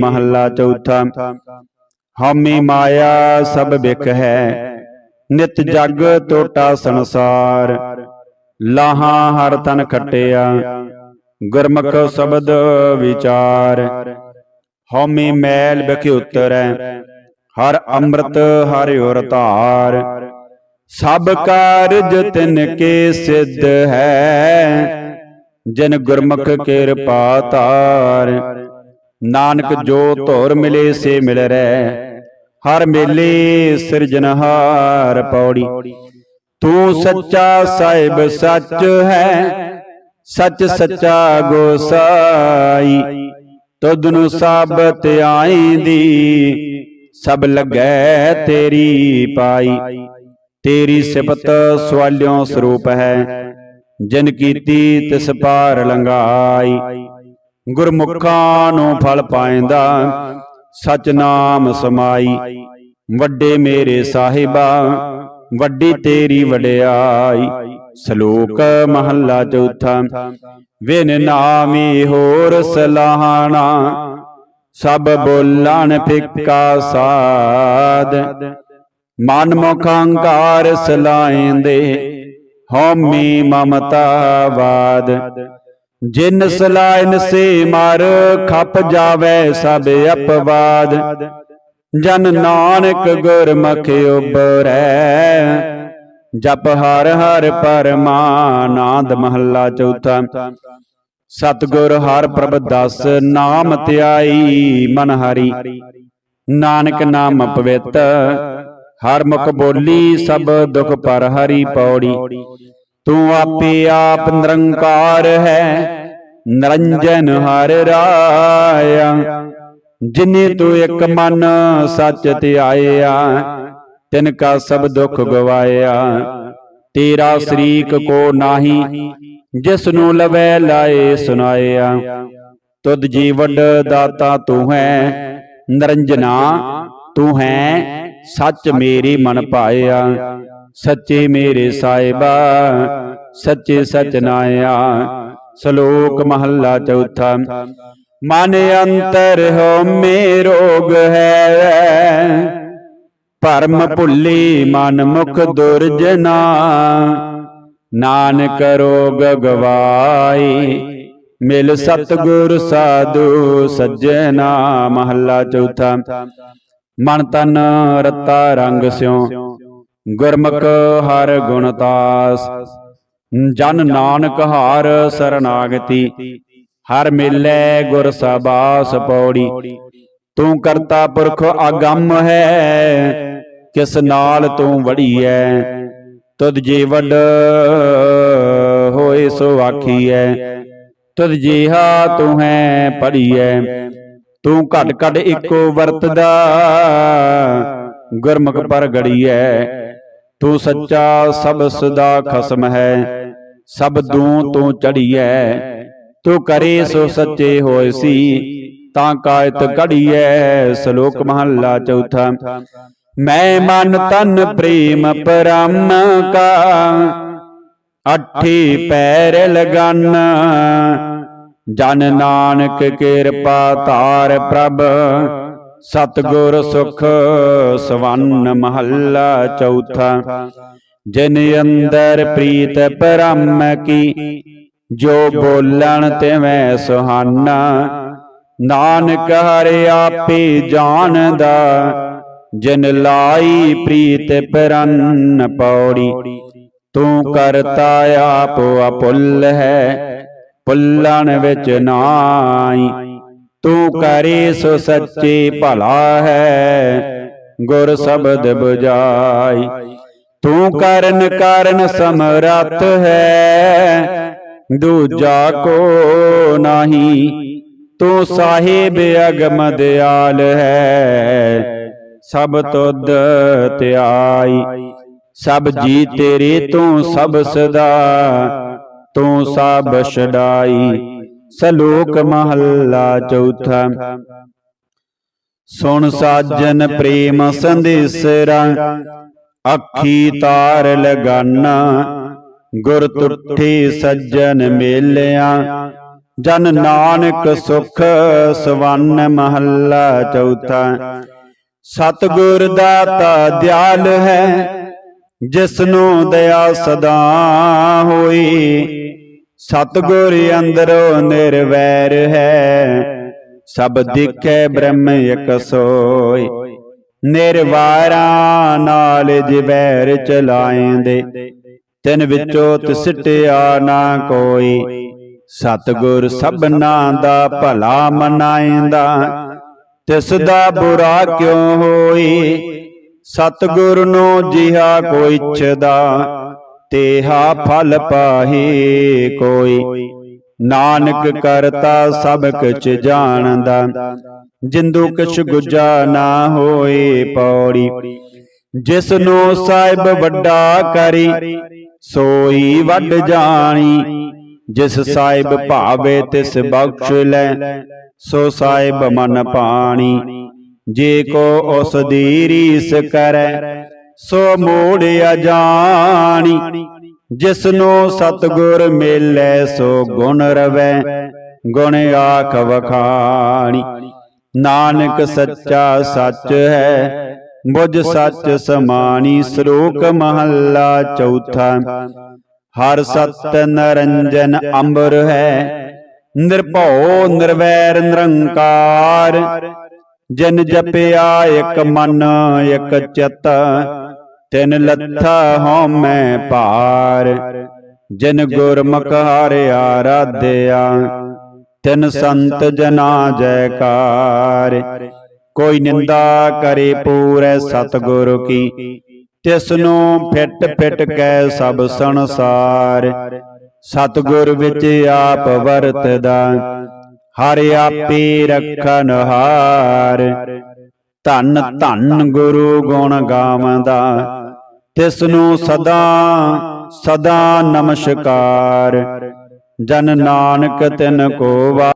ਮਹੱਲਾ ਚੌਥਾ, ਹਉਮੈ ਮਾਇਆ ਸਭ ਬਿਕ ਹੈ, ਨਿਤ ਜਗ ਟੋਟਾ ਸੰਸਾਰ। ਲਾਹਾ ਹਰ ਤਨ ਖਟਿਆ, ਗੁਰਮੁਖ ਸ਼ਬਦ ਵਿਚਾਰ। ਹਉਮੈ ਮੈਲ ਬਿਖ ਉਤਰੈ, ਹਰ ਅੰਮ੍ਰਿਤ ਹਰਿ ਉਰ ਧਾਰ। ਸਭ ਕਾਰਜ ਤਿਨ ਕੇ ਸਿੱਧ ਹੈ, ਜਿਨ ਗੁਰਮੁਖ ਕਿਰਪਾ ਧਾਰ। ਨਾਨਕ ਜੋ ਧੁਰ ਮਿਲੇ ਸੇ ਮਿਲ ਰਹਿ ਹਰ ਮੇਲੇ ਸਿਰਜਨਹਾਰ ਪੌੜੀ। ਤੂੰ ਸੱਚਾ ਸਾਹਿਬ ਸੱਚ ਹੈ ਸੱਚ ਸੱਚਾ ਗੋਸਾਈ ਤੁਧ ਨੂੰ ਸਾਬਤ ਆਈਂਦੀ ਸਭ ਲੱਗੈ ਤੇਰੀ ਪਾਈ। ਤੇਰੀ ਸਿਫਤ ਸਵਾਲਿਓ ਸਰੂਪ ਹੈ ਜਿਨ ਕੀਤੀ ਤਿਸ ਪਾਰ ਲੰਗਾਈ ਗੁਰਮੁਖਾਂ ਨੂੰ ਫਲ ਪਾਇੰਦਾ ਸਚ ਨਾਮ ਸਮਾਈ। ਵੱਡੇ ਮੇਰੇ ਸਾਹਿਬਾ। ਵੱਡੀ ਤੇਰੀ ਵਡਿਆਈ। ਸ਼ਲੋਕ ਮਹੱਲਾ ਚੌਥਾ। ਵਿਨ ਨਾਮੀ ਹੋਰ ਸਲਾਹਣਾ। ਸਭ ਬੋਲਣ ਫਿੱਕਾ ਸਾਧ। ਮਨ ਮੁਖ ਅਹੰਕਾਰ ਸਲਾਇਂਦੇ ਹਉਮੈ ਮਮਤਾਵਾਦ ਜਿਨ ਸਲਾਇਨ ਸੇ ਮਰ ਖਪ ਜਾਵੇ ਸਭ ਅਪਵਾਦ, ਜਨ ਨਾਨਕ ਗੁਰਮੁਖ ਉਬਰੈ ਜਪ ਹਰ ਹਰ ਪਰਮਾਨੰਦ ਮਹੱਲਾ ਚੌਥਾ। ਸਤਿਗੁਰ ਹਰ ਪ੍ਰਭ ਦਸ ਨਾਮ ਧਿਆਈ ਮਨ ਹਰੀ। ਨਾਨਕ ਨਾਮ ਪਵਿੱਤ, ਹਰ ਮੁਖ ਬੋਲੀ ਸਭ ਦੁਖ ਪਰ ਹਰੀ ਪੌੜੀ। ਤੂੰ ਆਪੇ ਆਪ ਨਿਰੰਕਾਰ ਹੈ, ਨਿਰੰਜਨ ਹਰ ਰਾਇਆ। ਜਿਨੇ ਤੂੰ ਇੱਕ ਮਨ ਸੱਚ ਧਿਆਇਆ ਤਿਨ ਕਾ ਸਭ ਦੁੱਖ ਗਵਾਇਆ। ਤੇਰਾ ਸ਼ਰੀਕ ਕੋ ਨਾਹੀ ਜਿਸ ਨੂੰ ਲਵੈ ਲਾਏ ਸੁਨਾਇਆ। ਤੁਧ ਜੀ ਵੱਡ ਦਾਤਾ ਤੂੰ ਹੈ, ਨਰੰਜਨਾ ਤੂੰ ਹੈ, ਸੱਚ ਮੇਰੀ ਮਨ ਪਾਇਆ। ਸੱਚੇ ਮੇਰੇ ਸਾਹਿਬਾ, ਸੱਚੇ ਸਚ ਨਾਇਆ ਸ਼ਲੋਕ ਮਹੱਲਾ ਚੌਥਾ। ਮਨ ਅੰਤਰ ਹੋ ਮੇ ਰੋਗ ਹੈ ਭਰਮ ਭੁੱਲੀ ਮਨ ਮੁਖ ਦੁਰਜਨਾ ਨਾਨਕ ਰੋਗ ਗਵਾਈ, ਮਿਲ ਸਤਗੁਰ ਸਾਧੂ ਸੱਜਣਾ। ਮਹੱਲਾ ਚੌਥਾ। ਮਨ ਤਨ ਰਤਾ ਰੰਗ ਸਿਉ ਗੁਰਮੁਖ ਹਰ ਗੁਣ ਤਾਸ। ਜਨ ਨਾਨਕ ਹਾਰ ਸਰਨਾਗਤੀ। ਹਰ ਮੇਲੇ ਗੁਰ ਸਬਾਸ ਪੌੜੀ ਤੂੰ ਕਰਤਾ ਪੁਰਖ ਅਗੰਮ ਹੈ। ਕਿਸ ਨਾਲ ਤੂੰ ਵੜੀਐ? ਤੁਧ ਜੀ ਵੱਡ ਹੋਏ ਸੋ ਆਖੀਐ। ਤੁਧ ਜੀਹਾ ਤੂੰ ਹੈ ਪੜੀਐ ਤੂੰ ਘਟ ਘਟ ਇੱਕੋ ਵਰਤਦਾ। ਗੁਰਮੁਖ ਪਰ ਗੜੀਐ ਤੂੰ ਸੱਚਾ ਸਭ ਸਦਾ ਖਸਮ ਹੈ, ਸਭ ਦੂੰ ਤੂੰ ਚੜੀਐ ਤੂੰ ਕਰੇ ਸੋ ਸੱਚੇ ਹੋਏ ਸੀ, ਤਾਂ ਕਾਇਤ ਘੜੀਐ, ਸ਼ਲੋਕ ਮਹੱਲਾ ਚੌਥਾ। ਮੈਂ ਮਨ ਤਨ ਪ੍ਰੇਮ ਪਰਮ ਕਾ, ਅਠੀ ਪੈਰ ਲਗਨ। ਜਨ ਨਾਨਕ ਕਿਰਪਾ ਧਾਰ ਪ੍ਰਭ ਸਤਗੁਰ ਸੁਖ ਸਵੰਨ ਮਹੱਲਾ ਚੌਥਾ। ਜਿਨ ਅੰਦਰ ਪ੍ਰੀਤ ਪਰਮ ਕੀ, ਜੋ ਬੋਲਣ ਤਿਵੇਂ ਸੁਹਾਨਾ। ਨਾਨਕ ਹਰਿ ਆਪੇ ਜਾਣਦਾ, ਜਿਨ ਲਾਈ ਪ੍ਰੀਤ ਪਰਨ ਪੌੜੀ। ਤੂੰ ਕਰਤਾ ਆਪ ਅਪੁੱਲ ਹੈ, ਪੁੱਲਣ ਵਿੱਚ ਨਾਈ ਤੂੰ ਕਰੇ ਸੋ ਸੱਚੇ ਭਲਾ ਹੈ ਗੁਰ ਸ਼ਬਦ 부ਜਾਈ ਤੂੰ ਕਰਨ ਕਾਰਨ ਸਮਰੱਥ ਹੈ ਦੂਜਾ ਕੋ ਨਹੀਂ। ਤੂੰ ਸਾਹਿਬ ਅਗਮ ਦਿਆਲ ਹੈ ਸਭ ਤੁਧ ਧਿਆਈ। ਸਭ ਜੀ ਤੇਰੇ ਤੂੰ ਸਭ ਸਦਾ ਤੂੰ ਸਭ ਛਡਾਈ। ਸਲੋਕ ਮਹੱਲਾ ਚੌਥਾ। ਸੁਣ ਸਾਜਨ ਪ੍ਰੇਮ ਸੰਦੇਸਰਾ, ਅੱਖੀ ਤਾਰ ਲਗਾਨਾ, ਗੁਰ ਤੁਠੀ ਸੱਜਣ ਮੇਲਿਆ। ਜਨ ਨਾਨਕ ਸੁਖ ਸਵੰਨ ਮਹੱਲਾ ਚੌਥਾ। ਸਤਿਗੁਰ ਦਾਤਾ ਦਿਆਲ ਹੈ, ਜਿਸਨੂੰ ਦਇਆ ਸਦਾ ਹੋਈ ਸਤਿਗੁਰ ਅੰਦਰੋਂ ਨਿਰਵੈਰ ਹੈ। ਸਭ ਦਿਖੇ ਬ੍ਰਹਮ ਇਕ ਸੋਈ। ਨਿਰਵਾਰਾ ਨਾਲ ਜਿਵੈਰ ਚਲਾਏਂਦੇ। ਤਿਨ ਵਿੱਚੋਂ ਤਿਸਟਿਆ ਨਾ ਕੋਈ। ਸਤਿਗੁਰ ਸਭਨਾ ਦਾ ਭਲਾ ਮਨਾਏਂਦਾ। ਤਿਸ ਦਾ ਬੁਰਾ ਕਿਉ ਹੋਈ? ਸਤਿਗੁਰ ਨੂੰ ਜਿਹਾ ਕੋਈ ਇੱਛਦਾ। ਤੇਹਾ ਫਲ ਪਾਹੀ ਕੋਈ। ਨਾਨਕ ਕਰਤਾ ਸਭ ਕੁਛ ਜਾਣਦਾ। ਜਿੰਦੂ ਕਿਛ ਗੁਜਾ ਨਾ ਹੋਏ ਪੌੜੀ। ਜਿਸ ਨੂੰ ਸਾਹਿਬ ਵੱਡਾ ਕਰੀ, ਸੋਈ ਵੱਡ ਜਾਣੀ। ਜਿਸ ਸਾਹਿਬ ਭਾਵੇ ਤਿਸ ਬਖਸ਼ ਲੈ, ਸੋ ਸਾਹਿਬ ਮਨ ਪਾਣੀ। ਜੇ ਕੋ ਉਸ ਦੀ ਰੀਸ ਕਰੈ ਸੋ ਮੋੜਿਆ ਜਾਣੀ ਜਿਸਨੋ ਨੂੰ ਸਤਗੁਰ ਮੇਲੇ ਸੋ ਗੁਣ ਰਵੈ, ਗੁਣ ਆਖ ਵਖਾਣੀ। ਨਾਨਕ ਸੱਚਾ ਸੱਚ ਹੈ, ਬੁਝ ਸੱਚ ਸਮਾਣੀ ਸ਼ਲੋਕ ਮਹੱਲਾ ਚੌਥਾ। ਹਰ ਸਤ ਨਰੰਜਨ ਅੰਬਰ ਹੈ, ਨਿਰਭਉ, ਨਿਰਵੈਰ, ਨਿਰੰਕਾਰ। ਜਨ ਜਪਿਆ ਇੱਕ ਮਨ, ਇੱਕ ਚਿਤ ਤਿਨ ਲੱਥਾ ਹਉਮੈ ਭਾਰ, ਜਿਨ ਗੁਰਮੁਖ ਹਰਿ ਆਰਾਧਿਆ ਤਿਨ ਸੰਤ ਜਨਾ ਜੈਕਾਰ। ਕੋਈ ਨਿੰਦਾ ਕਰੇ ਪੂਰੈ ਸਤਿਗੁਰ ਕੀ ਤਿਸ ਨੂੰ ਫਿੱਟ ਫਿੱਟ ਕੈ ਸਭ ਸੰਸਾਰ। ਸਤਿਗੁਰ ਵਿੱਚ ਆਪ ਵਰਤਦਾ, ਹਰ ਆਪੇ ਰਖਨ ਹਾਰ। ਧੰਨ ਧੰਨ ਗੁਰੂ ਗੁਣ ਗਾਵੰਦਾ ਤਿਸ ਨੂੰ ਸਦਾ ਸਦਾ ਨਮਸਕਾਰ। ਜਨ ਨਾਨਕ ਤਿਨ ਕੋ ਵਾ